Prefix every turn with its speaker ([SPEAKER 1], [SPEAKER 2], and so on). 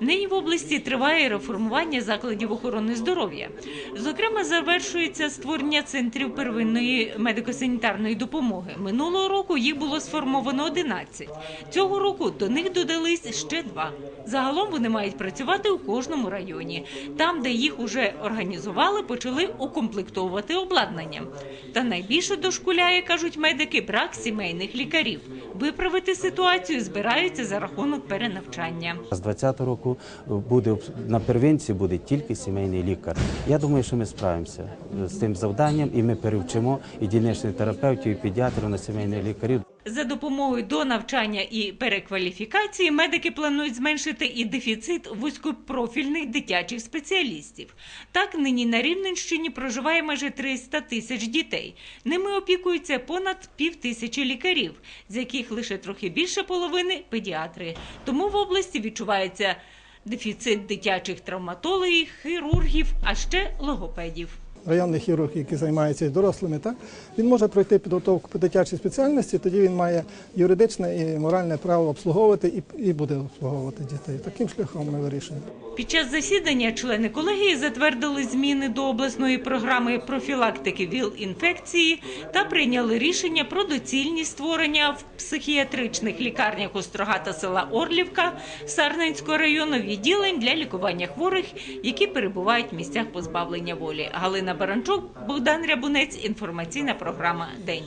[SPEAKER 1] Нині в області триває реформування закладів охорони здоров'я. Зокрема, завершується створення центрів первинної медико-санітарної допомоги. Минулого року їх було сформовано 11. Цього року до них додались ще два. Загалом вони мають працювати у кожному районі. Там, де їх уже організували, почали укомплектовувати обладнанням. Та найбільше дошкуляє, кажуть медики, брак сімейних лікарів. Виправити ситуацію збираються за рахунок перенавчання.
[SPEAKER 2] З 20 року буде на первинці буде тільки сімейний лікар. Я думаю, що ми справимося з тим завданням, і ми перевчимо і дільничних терапевтів, і педіатрів на сімейних лікарів.
[SPEAKER 1] За допомогою до навчання і перекваліфікації медики планують зменшити і дефіцит вузькопрофільних дитячих спеціалістів. Так, нині на Рівненщині проживає майже 300 тисяч дітей. Ними опікуються понад пів тисячі лікарів, з яких лише трохи більше половини педіатри. Тому в області відчувається дефіцит дитячих травматологів, хірургів, а ще логопедів.
[SPEAKER 3] Районний хірург, який займається дорослими, так він може пройти підготовку по дитячій спеціальності, тоді він має юридичне і моральне право обслуговувати і, і буде обслуговувати дітей. Таким шляхом ми вирішуємо.
[SPEAKER 1] Під час засідання члени колегії затвердили зміни до обласної програми профілактики ВІЛ-інфекції та прийняли рішення про доцільність створення в психіатричних лікарнях Острога та села Орлівка Сарненського району відділень для лікування хворих, які перебувають в місцях позбавлення волі. Галина Баранчук, Богдан Рябунець. Інформаційна програма День.